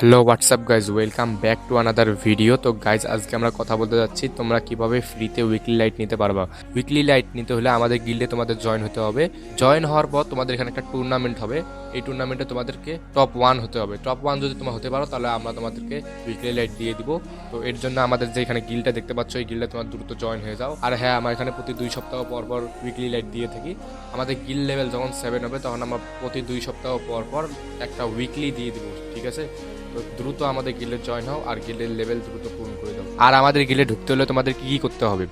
Hello WhatsApp guys welcome back to another video তো guys আজকে আমরা কথা বলতে যাচ্ছি তোমরা কীভাবে ফ্রিতে উইকলি লাইট নিতে পারবা। উইকলি লাইট নিতে হলে আমাদের গিল্ডে তোমাদের জয়েন হতে হবে। জয়েন হওয়ার পর তোমাদের এখানে একটা টুর্নামেন্ট হবে। এই টুর্নামেন্টে তোমাদেরকে টপ ওয়ান হতে হবে। টপ ওয়ান যদি তোমরা হতে পারো, তাহলে আমরা তোমাদেরকে উইকলি লাইট দিয়ে দিব। তো, এর জন্য আমাদের যে এখানে গিলটা দেখতে পাচ্ছ, এই গিলটা তোমার দ্রুত জয়েন হয়ে যাও। আর হ্যাঁ আমরা এখানে প্রতি দুই সপ্তাহ পর পর উইকলি লাইট দিয়ে থাকি। আমাদের গিল লেভেল যখন সেভেন হবে, তখন আমরা প্রতি দুই সপ্তাহ পর পর একটা উইকলি দিয়ে দিব, ঠিক আছে? দ্রুত আমাদের গিলে জয়েন হও আর গিলের লেভেল দ্রুত পূরণ করে দাও। আর আমাদের গিলে ঢুকতে হলে তোমাদের কি কি করতে হবে?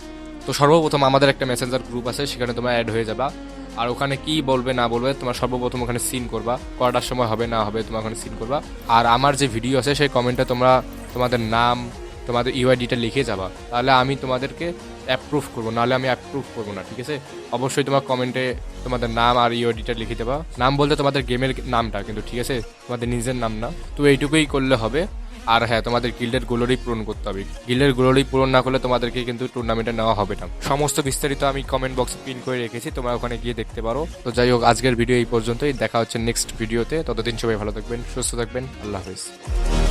তো সর্বপ্রথম আমাদের একটা মেসেঞ্জার গ্রুপ আছে, সেখানে তোমরা অ্যাড হয়ে যাবা। আর ওখানে কি বলবে, না বলবে, তোমার সর্বপ্রথম ওখানে সিন করবা। কটার সময় হবে, না হবে, তোমার ওখানে সিন করবা। আর আমার যে ভিডিও আছে, সেই কমেন্টে তোমরা তোমাদের নাম তোমাদের ইউআইডিটা লিখে যাবা, তাহলে আমি তোমাদেরকে অ্যাপ্রুভ করব, নাহলে আমি অ্যাপ্রুভ করব না, ঠিক আছে? অবশ্যই তোমার কমেন্টে তোমাদের নাম আর ইউআইডিটা লিখে দেবা। নাম বলতে তোমাদের গেমের নামটা কিন্তু, ঠিক আছে? তোমাদের নিজের নাম না। তো এইটুকুই করলে হবে। আর হ্যাঁ তোমাদের গিল্ডের গোলরই পূরণ করতে হবে। গিল্ডের গোলরই পূরণ না করলে তোমাদেরকে কিন্তু টুর্নামেন্টে নেওয়া হবে না। সমস্ত বিস্তারিত আমি কমেন্ট বক্সে পিন করে রেখেছি, তোমরা ওখানে গিয়ে দেখতে পারো। তো যাই হোক, আজকের ভিডিও এই পর্যন্তই। দেখা হচ্ছে নেক্সট ভিডিওতে ততদিন সবাই ভালো থাকবেন, সুস্থ থাকবেন। আল্লাহ হাফিজ।